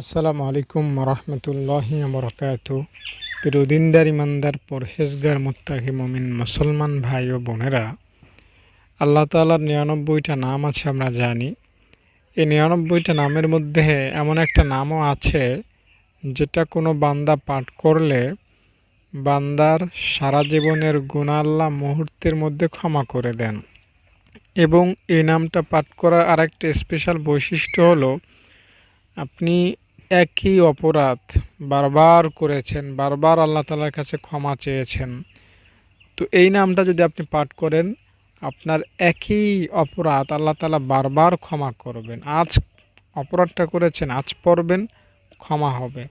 আসসালামু আলাইকুম রহমতুল্লাহ বরকাত প্রিয়দিনদার ইমানদার পরহেজগার, মুত্তাকি মমিন মুসলমান ভাই ও বোনেরা, আল্লাহ তালার নিরানব্বইটা নাম আছে আমরা জানি। এই নিরানব্বইটা নামের মধ্যে এমন একটা নামও আছে যেটা কোনো বান্দা পাঠ করলে বান্দার সারা জীবনের গুণা আল্লাহ মুহূর্তের মধ্যে ক্ষমা করে দেন। এবং এই নামটা পাঠ করার আরেকটা স্পেশাল বৈশিষ্ট্য হলো, আপনি একই অপরাধ বারবার করেছেন, বারবার আল্লাহ তালার কাছে ক্ষমা চেয়েছেন। তো এই নামটা যদি আপনি পাঠ করেন, আপনার একই অপরাধ আল্লাহ তালা বারবার ক্ষমা করবেন। আজ অপরাধটা করেছেন, আজ পড়বেন, ক্ষমা হবে।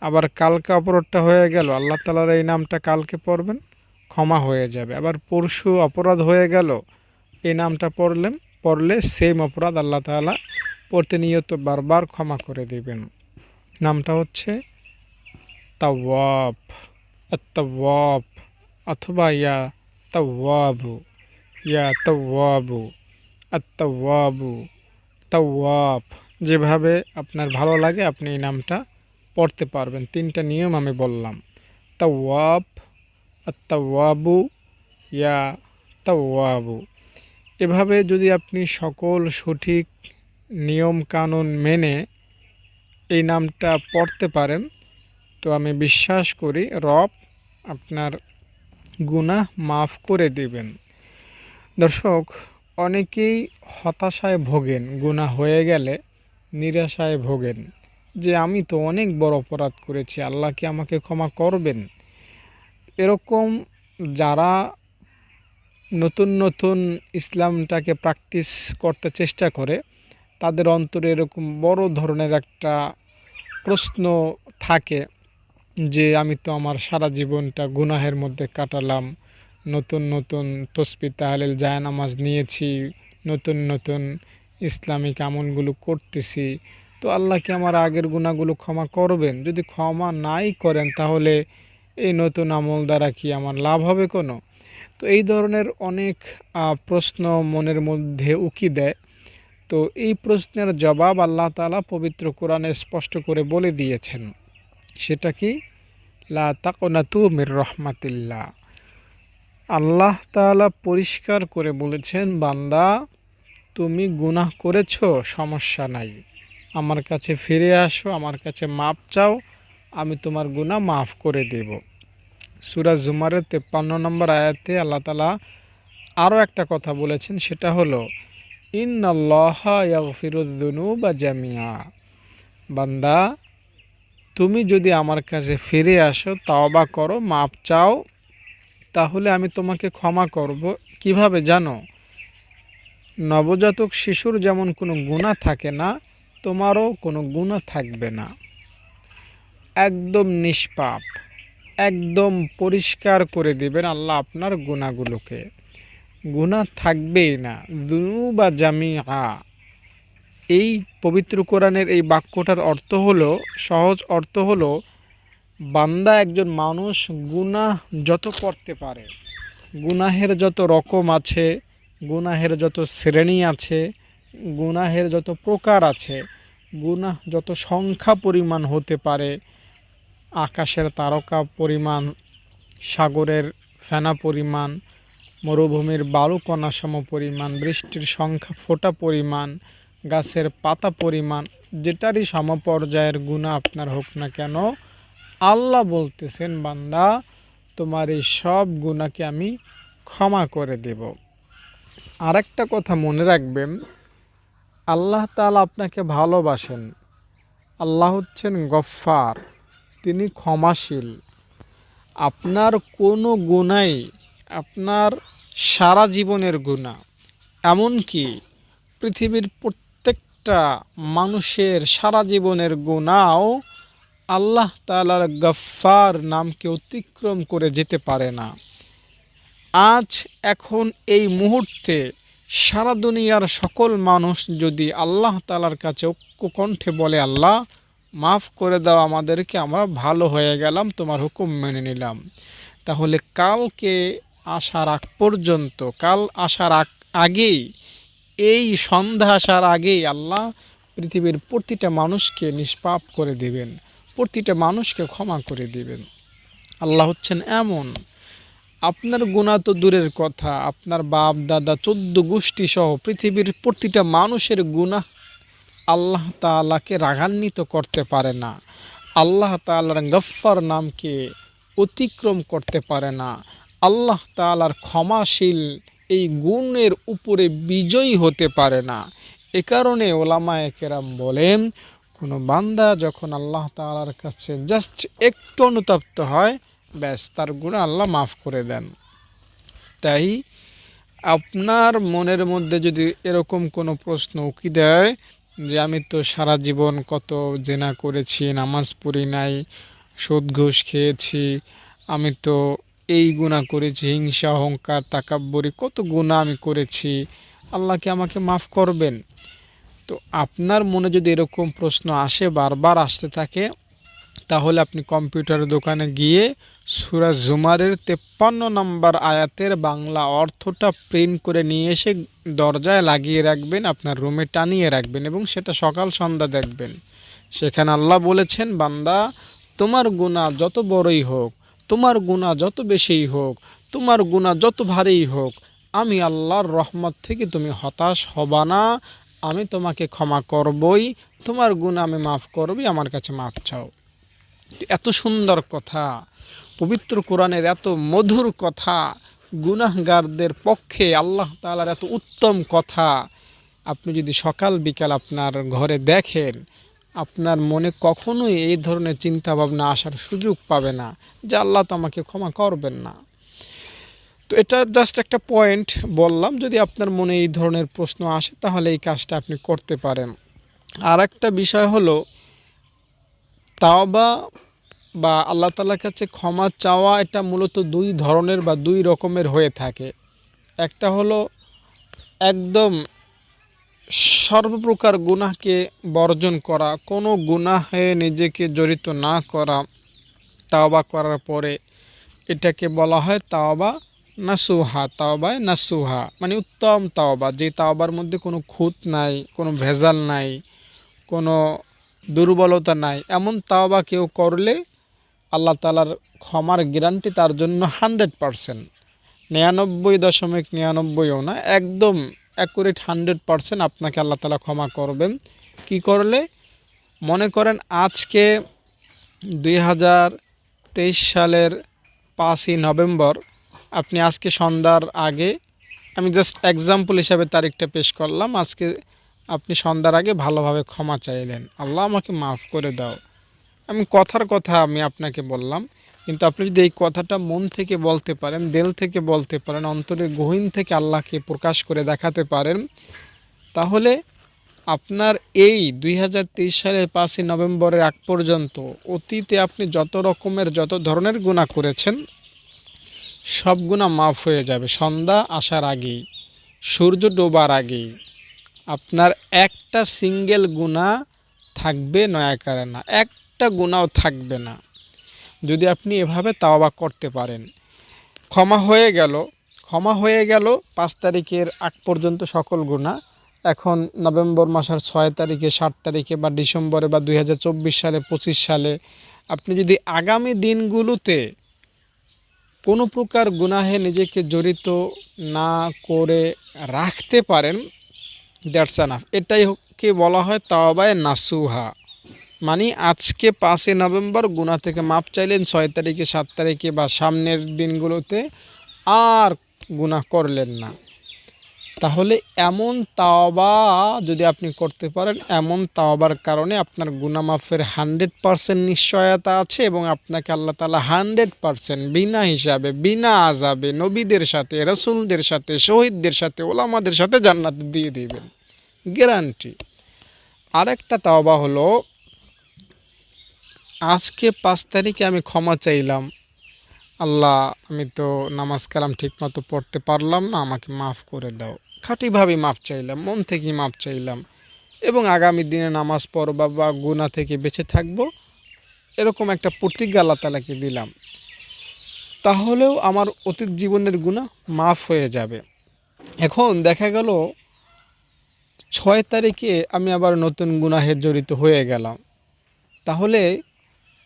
আবার কালকে অপরাধটা হয়ে গেল, আল্লাহ তালার এই নামটা কালকে পড়বেন, ক্ষমা হয়ে যাবে। আবার পরশু অপরাধ হয়ে গেল, এই নামটা পড়লেন, পড়লে সেম অপরাধ আল্লাহ তালা প্রতিনিয়ত বারবার ক্ষমা করে দিবেন। নামটা হচ্ছে তাওয়াব। তাওয়াব অথবা ইয়া তাওয়াবু। ইয়া তাওয়াবু। আত্তাওয়াবু তাওয়াব। যেভাবে আপনার ভালো লাগে আপনি এই নামটা পড়তে পারবেন। তিনটা নিয়ম আমি বললাম। তাওয়াব আত্তাওয়াবু ইয়া তাওয়াবু। এভাবে যদি আপনি সকল সঠিক নিয়ম কানুন মেনে এই নামটা পড়তে পারেন। তো আমি বিশ্বাস করি রব আপনার গুনাহ মাফ করে দিবেন। দর্শক, অনেকেই হতাশায় ভোগেন, গুনাহ হয়ে গেলে নিরাশায় ভোগেন। যে আমি তো অনেক বড় অপরাধ করেছি, আল্লাহ কি আমাকে ক্ষমা করবেন? এরকম যারা নতুন নতুন ইসলামটাকে প্র্যাকটিস করতে চেষ্টা করে, তাদের অন্তরে এরকম বড় ধরনের একটা প্রশ্ন থাকে যে আমি তো আমার সারা জীবনটা গুনাহের মধ্যে কাটালাম, নতুন নতুন তসবি তাহলিল জায়নামাজ নিয়েছি, নতুন নতুন ইসলামিক আমলগুলো করতেছি, তো আল্লাহ কি আমার আগের গুণাগুলো ক্ষমা করবেন? যদি ক্ষমা নাই করেন তাহলে এই নতুন আমল দ্বারা কি আমার লাভ হবে কোনো? তো এই ধরনের অনেক প্রশ্ন মনের মধ্যে উকি দেয়। তো এই প্রশ্নের জবাব আল্লাহ তালা পবিত্র কোরআনে স্পষ্ট করে বলে দিয়েছেন। সেটা কি? লা রহমাতিল্লাহ। আল্লাহ তালা পরিষ্কার করে বলেছেন, বান্দা, তুমি গুনাহ করেছ, সমস্যা নাই। আমার কাছে ফিরে আসো, আমার কাছে মাপ চাও, আমি তোমার গুনাহ মাফ করে দেব। সুরাজ জুমারের তেপ্পান্ন নম্বর আয়াতে আল্লাহ তালা আরও একটা কথা বলেছেন, সেটা হলো ইন্নআল্লাহফিরুদ্দনু বা জামিয়া। বান্দা, তুমি যদি আমার কাছে ফিরে আসো তাও বা করো মাপ চাও, তাহলে আমি তোমাকে ক্ষমা করব। কীভাবে জানো? নবজাতক শিশুর যেমন কোনো গুণা থাকে না, তোমারও কোনো গুণা থাকবে না। একদম নিষ্পাপ, একদম পরিষ্কার করে দিবেন আল্লাহ আপনার গুণাগুলোকে গুণা থাকবেই না দুনু বা জামিয়া এই পবিত্র কোরআনের এই বাক্যটার অর্থ হলো, সহজ অর্থ হলো, বান্দা একজন মানুষ গুনাহ যত করতে পারে, গুনাহের যত রকম আছে, গুনাহের যত শ্রেণি আছে, গুনাহের যত প্রকার আছে, গুনাহ যত সংখ্যা পরিমাণ হতে পারে, আকাশের তারকা পরিমাণ, সাগরের ফেনা পরিমাণ মরুভূমির বালুকণা সম পরিমাণ, বৃষ্টির সংখ্যা, ফোটা পরিমাণ, গাছের পাতা পরিমাণ, যেটারই সমপর্যায়ের গুণা আপনার হোক না কেন, আল্লাহ বলতেছেন, বান্দা, তোমার এই সব গুণাকে আমি ক্ষমা করে দেব। আরেকটা কথা মনে রাখবেন, আল্লাহ তালা আপনাকে ভালোবাসেন। আল্লাহ হচ্ছেন গফ্ফার, তিনি ক্ষমাশীল। আপনার কোনো গুণাই আপনার সারা জীবনের গুণা এমনকি পৃথিবীর প্রত্যেকটা মানুষের সারা জীবনের গুণাও আল্লাহ তালার গফ্ফার নামকে অতিক্রম করে যেতে পারে না। আজ, এখন, এই মুহূর্তে সারা দুনিয়ার সকল মানুষ যদি আল্লাহ তালার কাছে ঐক্যকণ্ঠে বলে, আল্লাহ, মাফ করে দাও, আমাদেরকে আমরা ভালো হয়ে গেলাম, তোমার হুকুম মেনে নিলাম। তাহলে কালকে আসার আগ পর্যন্ত, কাল আসার আগ আগেই, এই সন্ধ্যা আসার আগেই আল্লাহ পৃথিবীর প্রতিটা মানুষকে নিষ্পাপ করে দিবেন, প্রতিটা মানুষকে ক্ষমা করে দিবেন। আল্লাহ হচ্ছেন এমন, আপনার গুণা তো দূরের কথা, আপনার বাপ, দাদা, চোদ্দ গোষ্ঠী সহ পৃথিবীর প্রতিটা মানুষের গুণা আল্লাহ তাআলাকে রাগান্বিত করতে পারে না, আল্লাহ তাআলার গফ্ফার নামকে অতিক্রম করতে পারে না। আল্লাহ তাআলার ক্ষমাশীল এই গুণের উপরে বিজয়ী হতে পারে না। এ কারণে ওলামায়ে কেরাম বলেন, কোনো বান্দা যখন আল্লাহ তালার কাছে জাস্ট একটু অনুতপ্ত হয়, ব্যাস তার গুণা আল্লাহ মাফ করে দেন। তাই আপনার মনের মধ্যে যদি এরকম কোনো প্রশ্ন উকি দেয় যে, আমি তো সারা জীবন কত জেনা করেছি, নামাজ পড়ি নাই, সুদ ঘুষ খেয়েছি, আমি তো এই গুণা করেছি, হিংসা, অহংকার, তাকাব্বরি, কত গুণা আমি করেছি, আল্লাহ কি আমাকে মাফ করবেন? তো আপনার মনে যদি এরকম প্রশ্ন আসে, বারবার আসতে থাকে, তাহলে আপনি কম্পিউটার দোকানে গিয়ে সুরা জুমারের তেপ্পান্ন নম্বর আয়াতের বাংলা অর্থটা প্রিন্ট করে নিয়ে এসে দরজায় লাগিয়ে রাখবেন, আপনার রুমে টানিয়ে রাখবেন এবং সেটা সকাল সন্ধ্যা দেখবেন। সেখানে আল্লাহ বলেছেন, বান্দা, তোমার গুণা যত বড়ই হোক তোমার গুণা যত বেশিই হোক, তোমার গুণা যত ভারীই হোক, আমি আল্লাহর রহমত থেকে তুমি হতাশ হবা না। আমি তোমাকে ক্ষমা করবই, তোমার গুণা আমি মাফ করবই, আমার কাছে মাফ চাও। এত সুন্দর কথা, পবিত্র কোরআনের এত মধুর কথা, গুনাহগারদের পক্ষে আল্লাহ তালার এত উত্তম কথা। আপনি যদি সকাল বিকাল আপনার ঘরে দেখেন আপনার মনে কখনোই এই ধরনের চিন্তা ভাবনা আসার সুযোগ পাবে না, যে আল্লাহ তো আমাকে ক্ষমা করবেন না। তো এটা জাস্ট একটা পয়েন্ট বললাম, যদি আপনার মনে এই ধরনের প্রশ্ন আসে, তাহলে এই কাজটা আপনি করতে পারেন। আর একটা বিষয় হলো, তাওবা বা আল্লাহ তালার কাছে ক্ষমা চাওয়া এটা মূলত দুই ধরনের বা দুই রকমের হয়ে থাকে। একটা হলো একদম সর্বপ্রকার গুনাহকে বর্জন করা, কোনো গুনাহে নিজেকে জড়িত না করা, তাওবা করার পরে এটাকে বলা হয় তাওবা নাসুহা, তাওবায় নাসুহা মানে উত্তম তাওবা। যে তাওবার মধ্যে কোনো খুঁত নাই, কোনো ভেজাল নাই, কোনো দুর্বলতা নাই, এমন তাওবা কেউ করলে আল্লাহ তালার ক্ষমার গ্যারান্টি তার জন্য হান্ড্রেড পারসেন্ট নিরানব্বই দশমিক নিরানব্বইও না, একদম অ্যাকুরেট হান্ড্রেড পারসেন্ট আপনাকে আল্লাহ তালা ক্ষমা করবেন। কি করলে? মনে করেন আজকে দুই হাজার তেইশ সালের পাঁচই নভেম্বর, আপনি আজকে সন্ধ্যার আগে, আমি জাস্ট এক্সাম্পল হিসাবে তারিখটা পেশ করলাম, আজকে আপনি সন্ধ্যার আগে ভালোভাবে ক্ষমা চাইলেন। আল্লাহ আমাকে মাফ করে দাও। আমি কথার কথা আমি আপনাকে বললাম কিন্তু আপনি যদি এই কথাটা মন থেকে বলতে পারেন, দিল থেকে বলতে পারেন অন্তরের গহীন থেকে আল্লাহকে প্রকাশ করে দেখাতে পারেন, তাহলে আপনার এই দুই হাজার তেইশ সালের পাঁচই নভেম্বরের আগ পর্যন্ত অতীতে আপনি যত রকমের, যত ধরনের গুণা করেছেন, সব গুণা মাফ হয়ে যাবে। সন্ধ্যা আসার আগেই, সূর্য ডোবার আগেই আপনার একটা সিঙ্গেল গুণা থাকবে নয়াকারে না একটা গুণাও থাকবে না। যদি আপনি এভাবে তাওবা করতে পারেন। ক্ষমা হয়ে গেল। ক্ষমা হয়ে গেল। পাঁচ তারিখের আগ পর্যন্ত সকল গুণা এখন নভেম্বর মাসের ছয় তারিখে, সাত তারিখে বা ডিসেম্বরে বা দু হাজার চব্বিশ সালে, পঁচিশ সালে আপনি যদি আগামী দিনগুলোতে কোনো প্রকার গুনাহে নিজেকে জড়িত না করে রাখতে পারেন, দ্যাটস আনাফ। এটাই কে বলা হয় তাওবায় নাসুহা। মানে আজকে পাঁচই নভেম্বর গুণা থেকে মাপ চাইলেন, ছয় তারিখে, সাত তারিখে বা সামনের দিনগুলোতে আর গুণা করলেন না। তাহলে এমন তাওবা যদি আপনি করতে পারেন, এমন তাওবার কারণে আপনার গুনা মাফের হান্ড্রেড পারসেন্ট নিশ্চয়তা আছে এবং আপনাকে আল্লাহ তালা হান্ড্রেড পারসেন্ট বিনা হিসাবে, বিনা আজাবে নবীদের সাথে, রসুলদের সাথে, শহীদদের সাথে ওলামাদের সাথে জান্নাত দিয়ে দিবেন। গ্যারান্টি। আরেকটা তাওবা হলো আজকে পাঁচ তারিখে আমি ক্ষমা চাইলাম। আল্লাহ, আমি তো নামাজ কালাম ঠিকমতো পড়তে পারলাম না, আমাকে মাফ করে দাও। খাঁটিভাবে মাপ চাইলাম, মন থেকেই মাপ চাইলাম। এবং আগামী দিনে নামাজ পড়বা বা গুণা থেকে বেঁচে থাকব, এরকম একটা প্রতিজ্ঞা আল্লাহ তালাকে দিলাম। তাহলেও আমার অতীত জীবনের গুণা মাফ হয়ে যাবে। এখন দেখা গেল, ছয় তারিখে আমি আবার নতুন গুনাহে জড়িত হয়ে গেলাম। তাহলে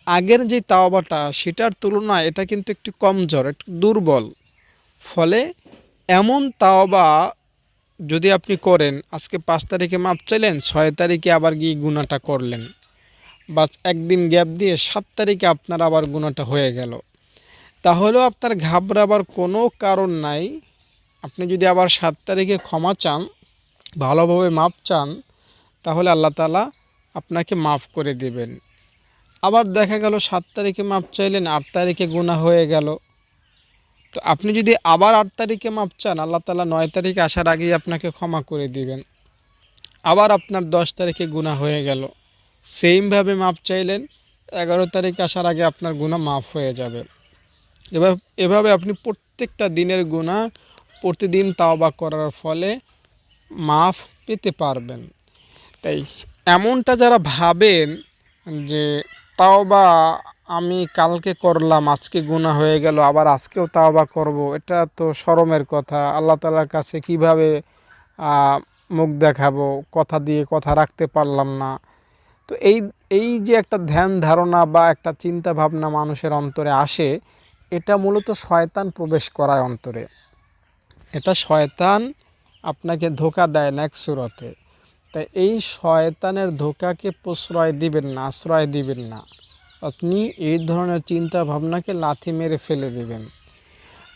আগের যে তাওবাটা, সেটার তুলনায় এটা কিন্তু একটু কমজোর একটু দুর্বল। ফলে এমন তাওবা যদি আপনি করেন, আজকে পাঁচ তারিখে মাপ চাইলেন, ছয় তারিখে আবার গিয়ে গুণাটা করলেন। বা একদিন গ্যাপ দিয়ে সাত তারিখে আপনার আবার গুণাটা হয়ে গেল। তাহলেও আপনার ঘাবড়াবার কোনো কারণ নাই। আপনি যদি আবার সাত তারিখে ক্ষমা চান, ভালোভাবে মাপ চান, তাহলে আল্লাহ তালা আপনাকে মাফ করে দেবেন। আবার দেখা গেল সাত তারিখে মাপ চাইলেন, আট তারিখে গুণা হয়ে গেল। তো আপনি যদি আবার আট তারিখে মাপ চান, আল্লাহ তালা নয় তারিখে আসার আগেই আপনাকে ক্ষমা করে দিবেন। আবার আপনার দশ তারিখে গুণা হয়ে গেল। সেমভাবে মাপ চাইলেন, এগারো তারিখ আসার আগে আপনার গুণা মাফ হয়ে যাবে। এবার এভাবে আপনি প্রত্যেকটা দিনের গুণা প্রতিদিন তাওবা করার ফলে মাফ পেতে পারবেন। তাই এমনটা যারা ভাবেন যে তাওবা আমি কালকে করলাম, আজকে গুণা হয়ে গেল, আবার আজকেও তাও বা করব। এটা তো শরমের কথা। আল্লাহ তালার কাছে কীভাবে মুখ দেখাবো? কথা দিয়ে কথা রাখতে পারলাম না। তো এই এই যে একটা ধ্যান ধারণা বা একটা চিন্তা ভাবনা মানুষের অন্তরে আসে, এটা মূলত শয়তান প্রবেশ করায় অন্তরে। এটা শয়তান আপনাকে ধোকা দেয় না এক সুরতে। তাই এই শয়তানের ধোকাকে প্রশ্রয় দিবেন না, আশ্রয় দিবেন না। আপনি এই ধরনের চিন্তা ভাবনাকে লাথি মেরে ফেলে দেবেন।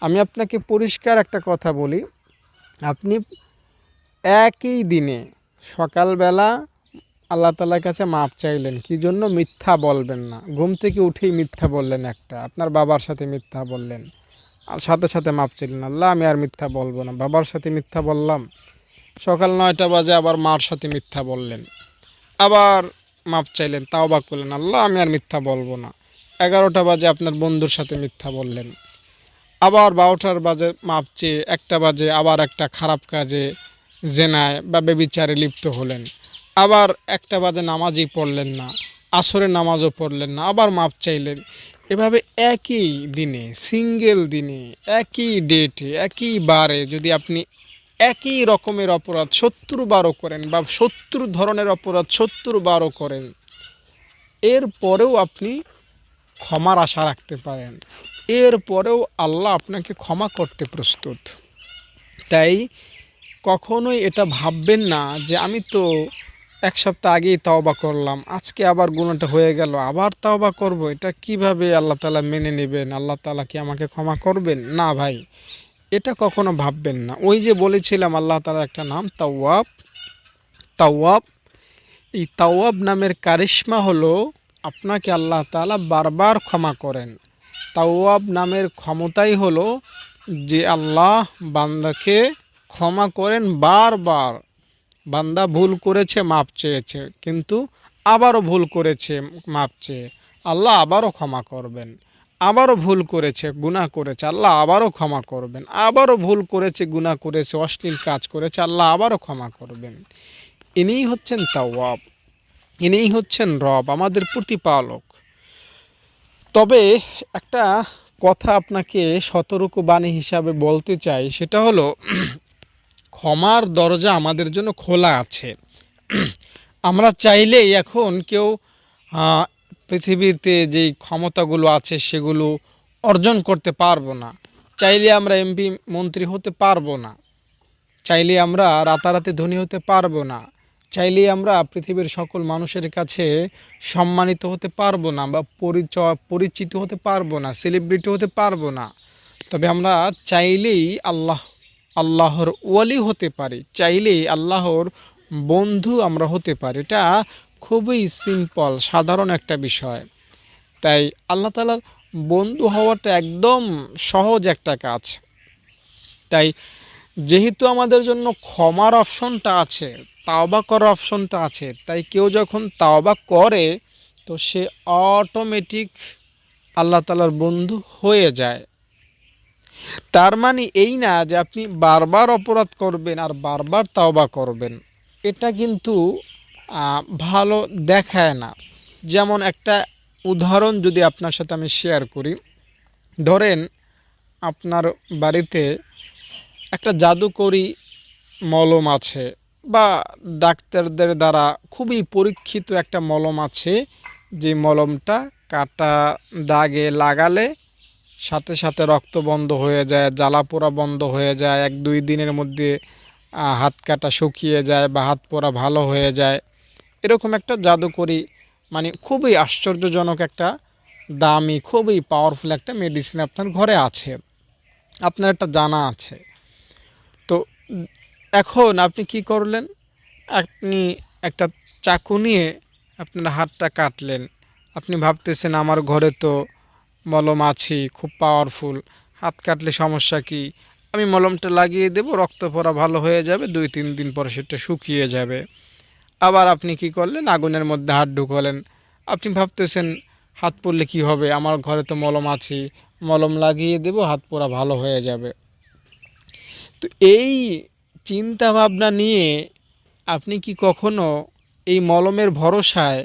আমি আপনাকে পরিষ্কার একটা কথা বলি। আপনি একই দিনে সকালবেলা আল্লাহ তালার কাছে মাপ চাইলেন, কি জন্য? মিথ্যা বলবেন না। ঘুম থেকে উঠেই মিথ্যা বললেন একটা। আপনার বাবার সাথে মিথ্যা বললেন। আর সাথে সাথে মাপ চাইলেন, আল্লাহ আমি আর মিথ্যা বলব না। বাবার সাথে মিথ্যা বললাম। সকাল নয়টা বাজে আবার মার সাথে মিথ্যা বললেন। আবার মাপ চাইলেন, তাও বা করলেন, আল্লাহ, আমি আর মিথ্যা বলব না। এগারোটা বাজে আপনার বন্ধুর সাথে মিথ্যা বললেন। আবার বারোটার বাজে মাপ চেয়ে একটা বাজে আবার একটা খারাপ কাজে, জেনায় বা বেবিচারে লিপ্ত হলেন। আবার একটা বাজে নামাজই পড়লেন না আসরে নামাজও পড়লেন না, আবার মাপ চাইলেন। এভাবে একই দিনে, সিঙ্গেল দিনে, একই ডেটে, একই বারে যদি আপনি একই রকমের অপরাধ, সত্তর বারো করেন বা সত্তর ধরনের অপরাধ সত্তর বারো করেন। এর পরেও আপনি ক্ষমার আশা রাখতে পারেন। এর পরেও আল্লাহ আপনাকে ক্ষমা করতে প্রস্তুত। তাই কখনোই এটা ভাববেন না যে আমি তো এক সপ্তাহ আগেই তাওবা করলাম, আজকে আবার গুণাটা হয়ে গেল, আবার তাওবা করব। এটা কীভাবে আল্লাহ তালা মেনে নেবেন? আল্লাহ তালা কি আমাকে ক্ষমা করবেন? না ভাই। এটা কখনো ভাববেন না। ওই যে বলেছিলাম, আল্লাহ তালা একটা নাম, তাওয়াব। তাওয়াব, এই তাওয়াব নামের কারিশ্মা হলো আপনাকে আল্লাহ তালা বারবার ক্ষমা করেন। তাওয়াব নামের ক্ষমতাই হলো যে আল্লাহ বান্দাকে ক্ষমা করেন বারবার। বান্দা ভুল করেছে মাপ চেয়েছে, কিন্তু আবারও ভুল করেছে মাপ চেয়ে। আল্লাহ আবারও ক্ষমা করবেন। আবারও ভুল করেছে, গুনাহ করেছে, আল্লাহ আবারও ক্ষমা করবেন। আবারও ভুল করেছে, গুনাহ করেছে, অশ্লীল কাজ করেছে, আল্লাহ আবারও ক্ষমা করবেন। ইনিই হচ্ছেন তাওয়াব, ইনিই হচ্ছেন রব, আমাদের প্রতিপালক। তবে একটা কথা আপনাকে সতর্ক বাণী হিসাবে বলতে চাই, সেটা হলো, ক্ষমার দরজা আমাদের জন্য খোলা আছে। আমরা চাইলেই এখন কেউ পৃথিবীতে যেই ক্ষমতাগুলো আছে সেগুলো অর্জন করতে পারব না। চাইলে আমরা এমপি মন্ত্রী হতে পারব না। চাইলে আমরা রাতারাতি ধনী হতে পারব না। চাইলে আমরা পৃথিবীর সকল মানুষের কাছে সম্মানিত হতে পারব না বা পরিচয়, পরিচিত হতে পারব না সেলিব্রিটি হতে পারব না। তবে আমরা চাইলেই আল্লাহ, আল্লাহর ওয়ালি হতে পারি। চাইলেই আল্লাহর বন্ধু আমরা হতে পারি। এটা খুবই সিম্পল সাধারণ একটা বিষয়। তাই আল্লাহ তালার বন্ধু হওয়াটা একদম সহজ একটা কাজ। তাই যেহেতু আমাদের জন্য ক্ষমার অপশনটা আছে, তাওবা করার অপশনটা আছে, তাই কেউ যখন তাওবা করে, তো সে অটোমেটিক আল্লাহ তালার বন্ধু হয়ে যায়। তার মানে এই না যে আপনি বারবার অপরাধ করবেন আর বারবার তাওবা করবেন। এটা কিন্তু ভালো দেখায় না। যেমন একটা উদাহরণ যদি আপনার সাথে আমি শেয়ার করি। ধরেন আপনার বাড়িতে একটা জাদুকরি মলম আছে বা ডাক্তারদের দ্বারা খুবই পরীক্ষিত একটা মলম আছে। যে মলমটা কাটা দাগে লাগালে সাথে সাথে রক্ত বন্ধ হয়ে যায়, জ্বালা পোড়া বন্ধ হয়ে যায়, এক দুই দিনের মধ্যে হাত কাটা শুকিয়ে যায় বা হাত পোড়া ভালো হয়ে যায়। এরকম একটা জাদুকরি মানে খুবই আশ্চর্যজনক একটা, দামি, খুবই পাওয়ারফুল একটা মেডিসিন আপনার ঘরে আছে। আপনার একটা জানা আছে। তো এখন আপনি কি করলেন? আপনি একটা চাকু নিয়ে আপনার হাতটা কাটলেন। আপনি ভাবতেছেন, আমার ঘরে তো মলম আছে খুব পাওয়ারফুল হাত কাটলে সমস্যা কি? আমি মলমটা লাগিয়ে দেব, রক্ত পড়া ভালো হয়ে যাবে দুই তিন দিন পরে সেটা শুকিয়ে যাবে। আবার আপনি কি করলেন? আগুনের মধ্যে হাত ঢুকালেন। আপনি ভাবতেছেন, হাত পড়লে কি হবে? আমার ঘরে তো মলম আছে, মলম লাগিয়ে দেব, হাত পোড়া ভালো হয়ে যাবে। তো এই চিন্তা ভাবনা নিয়ে আপনি কি কখনো এই মলমের ভরসায়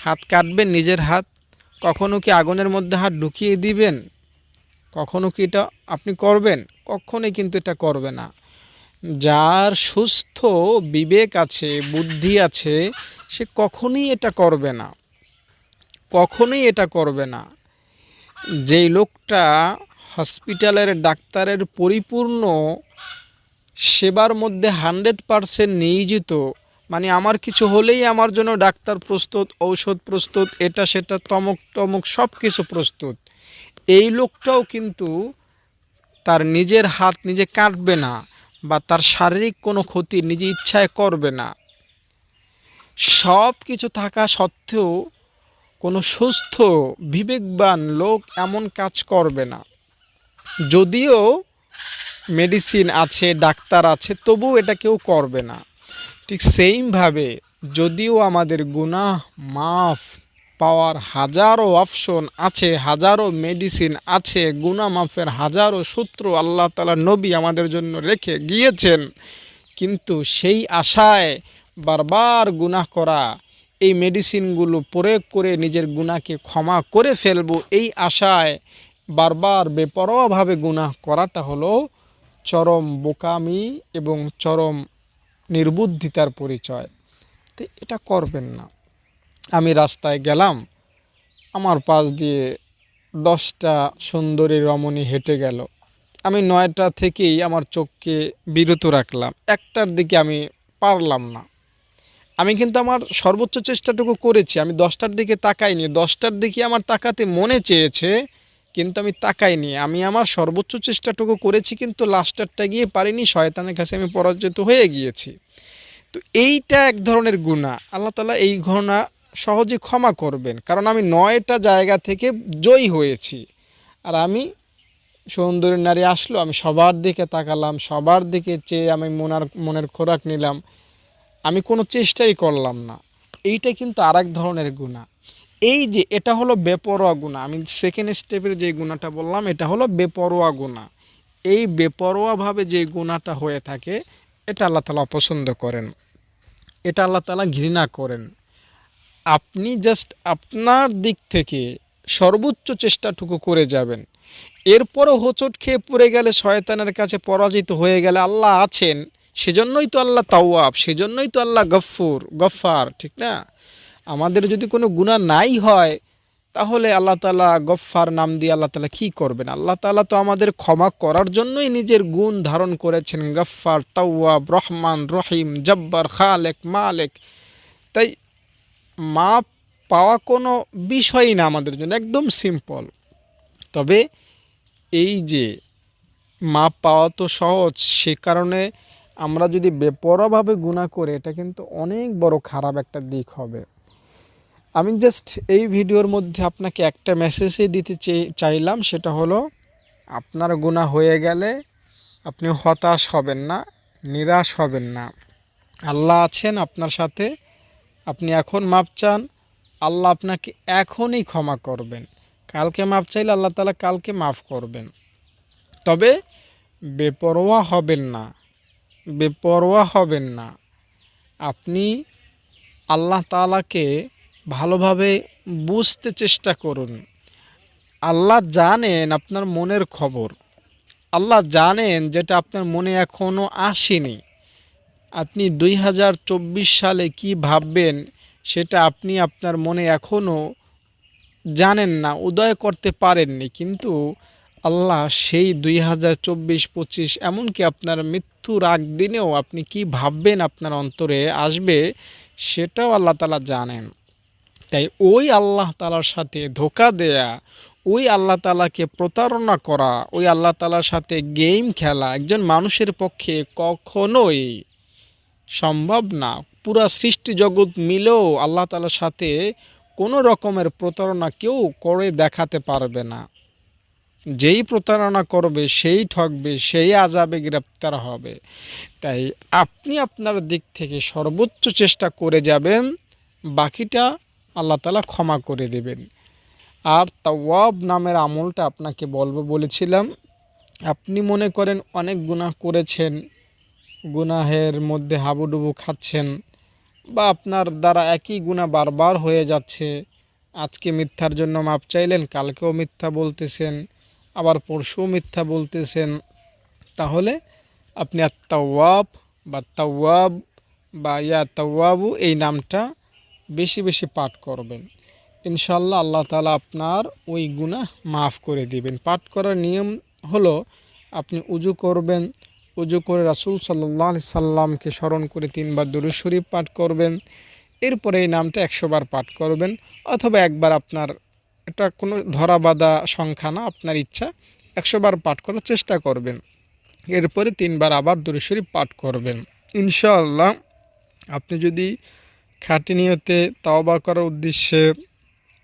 হাত কাটবেন নিজের হাত? কখনো কি আগুনের মধ্যে হাত ঢুকিয়ে দিবেন? কখনো কি এটা আপনি করবেন? কখনোই কিন্তু এটা করবে না। যার সুস্থ বিবেক আছে, বুদ্ধি আছে, সে কখনই এটা করবে না। কখনোই এটা করবে না। যেই লোকটা হসপিটালের ডাক্তারের পরিপূর্ণ সেবার মধ্যে হান্ড্রেড পারসেন্ট নিয়োজিত মানে আমার কিছু হলেই আমার জন্য ডাক্তার প্রস্তুত, ঔষধ প্রস্তুত, এটা সেটা তমক টমক সব কিছু প্রস্তুত। এই লোকটাও কিন্তু তার নিজের হাত নিজে কাটবে না। বা তার শারীরিক কোনো ক্ষতি নিজে ইচ্ছায় করবে না। সব কিছু থাকা সত্ত্বেও কোনো সুস্থ, বিবেকবান লোক এমন কাজ করবে না। যদিও মেডিসিন আছে, ডাক্তার আছে, তবুও এটা কেউ করবে না। ঠিক সেইমভাবে যদিও আমাদের গুনাহ মাফ পাওয়ার হাজারো অপশন আছে, হাজারো মেডিসিন আছে গুণামাফের হাজারো সূত্র আল্লাহ তালা নবী আমাদের জন্য রেখে গিয়েছেন। কিন্তু সেই আশায় বারবার গুনাহ করা, এই মেডিসিনগুলো প্রয়োগ করে নিজের গুণাকে ক্ষমা করে ফেলব, এই আশায় বারবার বেপরোয়াভাবে গুনাহ করাটা হলো চরম বোকামি এবং চরম নির্বুদ্ধিতার পরিচয়। তো এটা করবেন না। আমি রাস্তায় গেলাম, আমার পাশ দিয়ে দশটা সুন্দরী রমণী হেঁটে গেল। আমি নয়টা থেকেই আমার চোখকে বিরত রাখলাম, একটার দিকে আমি পারলাম না। আমি কিন্তু আমার সর্বোচ্চ চেষ্টাটুকু করেছি, আমি দশটার দিকে তাকাইনি, দশটার দিকে আমার তাকাতে মনে চেয়েছে, কিন্তু আমি তাকাইনি। আমি আমার সর্বোচ্চ চেষ্টাটুকু করেছি, কিন্তু লাস্টারটা গিয়ে পারিনি, শয়তানের কাছে আমি পরাজিত হয়ে গিয়েছি। তো এইটা এক ধরনের গুণা আল্লাহ তালা এই ঘটনা সহজে ক্ষমা করবেন। কারণ আমি নয়টা জায়গা থেকে জয়ী হয়েছি। আর আমি সুন্দরী নারী আসলো, আমি সবার দিকে তাকালাম, সবার দিকে চেয়ে আমি মনার, মনের খোরাক নিলাম। আমি কোনো চেষ্টাই করলাম না। এইটা কিন্তু আর ধরনের গুণা। এই যে এটা হলো বেপরোয়া গুণা। আমি সেকেন্ড স্টেপের যে গুণাটা বললাম, এটা হলো বেপরোয়া গুণা। এই বেপরোয়াভাবে যে গুণাটা হয়ে থাকে, এটা আল্লাহ তালা অপছন্দ করেন। এটা আল্লাহ তালা ঘৃণা করেন। আপনি জাস্ট আপনার দিক থেকে সর্বোচ্চ চেষ্টাটুকু করে যাবেন। এরপরও হোঁচট খেয়ে পড়ে গেলে শয়তানের কাছে পরাজিত হয়ে গেলে আল্লাহ আছেন, সেজন্যই তো আল্লাহ তাওয়াব, সেজন্যই তো আল্লাহ গফুর গফার ঠিক না? আমাদের যদি কোনো গুণা নাই হয়, তাহলে আল্লাহ তালা গফার নাম দিয়ে আল্লাহ তালা কী করবেন? আল্লাহ তালা তো আমাদের ক্ষমা করার জন্যই নিজের গুণ ধারণ করেছেন গফার তাওয়াব, রহমান, রহিম, জব্বার, খালেক, মালেক। তাই মাপ পাওয়া কোনো বিষয়ই না আমাদের জন্য, একদম সিম্পল তবে এই যে মাপ পাওয়া তো সহজ, সে কারণে আমরা যদি বেপরোয়াভাবে গুণা করে, এটা কিন্তু অনেক বড় খারাপ একটা দিক হবে। আমি জাস্ট এই ভিডিওর মধ্যে আপনাকে একটা মেসেজই দিতে চাইলাম, সেটা হলো আপনার গুণা হয়ে গেলে আপনি হতাশ হবেন না, নিরাশ হবেন না। আল্লাহ আছেন আপনার সাথে আপনি এখন মাপ চান, আল্লাহ আপনাকে এখনই ক্ষমা করবেন। কালকে মাপ চাইলে আল্লাহ তালা কালকে মাফ করবেন। তবে বেপরোয়া হবেন না, বেপরোয়া হবেন না। আপনি আল্লাহ তালাকে ভালোভাবে বুঝতে চেষ্টা করুন। আল্লাহ জানেন আপনার মনের খবর। আল্লাহ জানেন যেটা আপনার মনে এখনও আসেনি। আপনি দুই হাজার চব্বিশ সালে কি ভাববেন সেটা আপনি আপনার মনে এখনও জানেন না, উদয় করতে পারেননি। কিন্তু আল্লাহ সেই দুই হাজার চব্বিশ পঁচিশ এমনকি আপনার মৃত্যুর আগ দিনেও আপনি কি ভাববেন আপনার অন্তরে আসবে সেটাও আল্লাহ তালা জানেন। তাই ওই আল্লাহ তালার সাথে ধোকা দেয়া, ওই আল্লাহ তালাকে প্রতারণা করা, ওই আল্লাহ তালার সাথে গেম খেলা, একজন মানুষের পক্ষে কখনোই সম্ভব না। পুরা সৃষ্টি জগৎ মিলেও আল্লাহ তালার সাথে কোনো রকমের প্রতারণা কেউ করে দেখাতে পারবে না। যেই প্রতারণা করবে, সেই ঠকবে, সেই আজাবে গ্রেপ্তার হবে। তাই আপনি আপনার দিক থেকে সর্বোচ্চ চেষ্টা করে যাবেন, বাকিটা আল্লাহ তালা ক্ষমা করে দেবেন। আর তাওয়াব নামের আমলটা আপনাকে বলব বলেছিলাম, আপনি মনে করেন অনেক গুনাহ করেছেন গুনাহের মধ্যে হাবুডুবু খাচ্ছেন বা আপনার দ্বারা একই গুণা বারবার হয়ে যাচ্ছে, আজকে মিথ্যার জন্য মাপ চাইলেন, কালকেও মিথ্যা বলতেছেন, আবার পরশুও মিথ্যা বলতেছেন। তাহলে আপনি আর তাওয়াব বা তাওয়াব বা ইয়া তাওয়াবু এই নামটা বেশি বেশি পাঠ করবেন। ইনশাল্লাহ আল্লাহ তালা আপনার ওই গুনাহ মাফ করে দিবেন। পাঠ করার নিয়ম হলো আপনি উজু করবেন উজু করে রাসুল সাল্লাহ সাল্লামকে স্মরণ করে তিনবার দুরুজ শরীফ পাঠ করবেন। এরপরে এই নামটা একশোবার পাঠ করবেন অথবা একবার আপনার এটা কোনো ধরা বাঁধা সংখ্যা না, আপনার ইচ্ছা একশোবার পাঠ করার চেষ্টা করবেন। এরপরে তিনবার আবার দুরুজ শরীফ পাঠ করবেন। ইনশাআল্লাহ আপনি যদি খাটি নিয়তে তাওবা করার উদ্দেশ্যে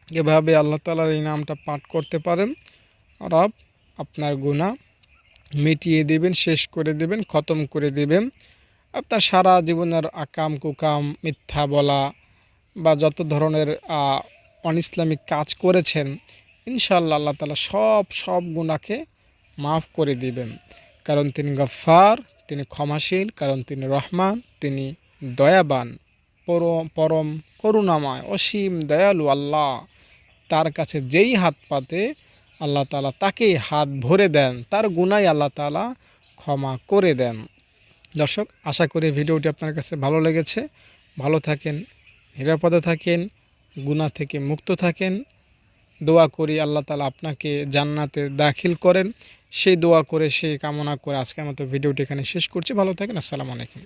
এভাবে আল্লাহ তালার এই নামটা পাঠ করতে পারেন, রব আপনার গুণা মিটিয়ে দেবেন, শেষ করে দেবেন, খতম করে দেবেন। আপনার সারা জীবনের আকাম, কুকাম, মিথ্যা বলা বা যত ধরনের অনইসলামিক কাজ করেছেন ইনশাল্লাহ আল্লাহ তালা সব সব গুণাকে মাফ করে দিবেন। কারণ তিনি গফার তিনি ক্ষমাশীল, কারণ তিনি রহমান, তিনি দয়াবান পরম পরম করুণাময়, অসীম দয়ালু আল্লাহ। তার কাছে যেই হাত পাতে আল্লাহ তালা তাকেই হাত ভরে দেন, তার গুনাই আল্লাহ তালা ক্ষমা করে দেন। দর্শক, আশা করি ভিডিওটি আপনার কাছে ভালো লেগেছে। ভালো থাকেন, নিরাপদে থাকেন গুণা থেকে মুক্ত থাকেন। দোয়া করি আল্লাহ তালা আপনাকে জান্নাতে দাখিল করেন। সেই দোয়া করে, সেই কামনা করে আজকের মতো ভিডিওটি এখানে শেষ করছি। ভালো থাকেন, আসসালামু আলাইকুম।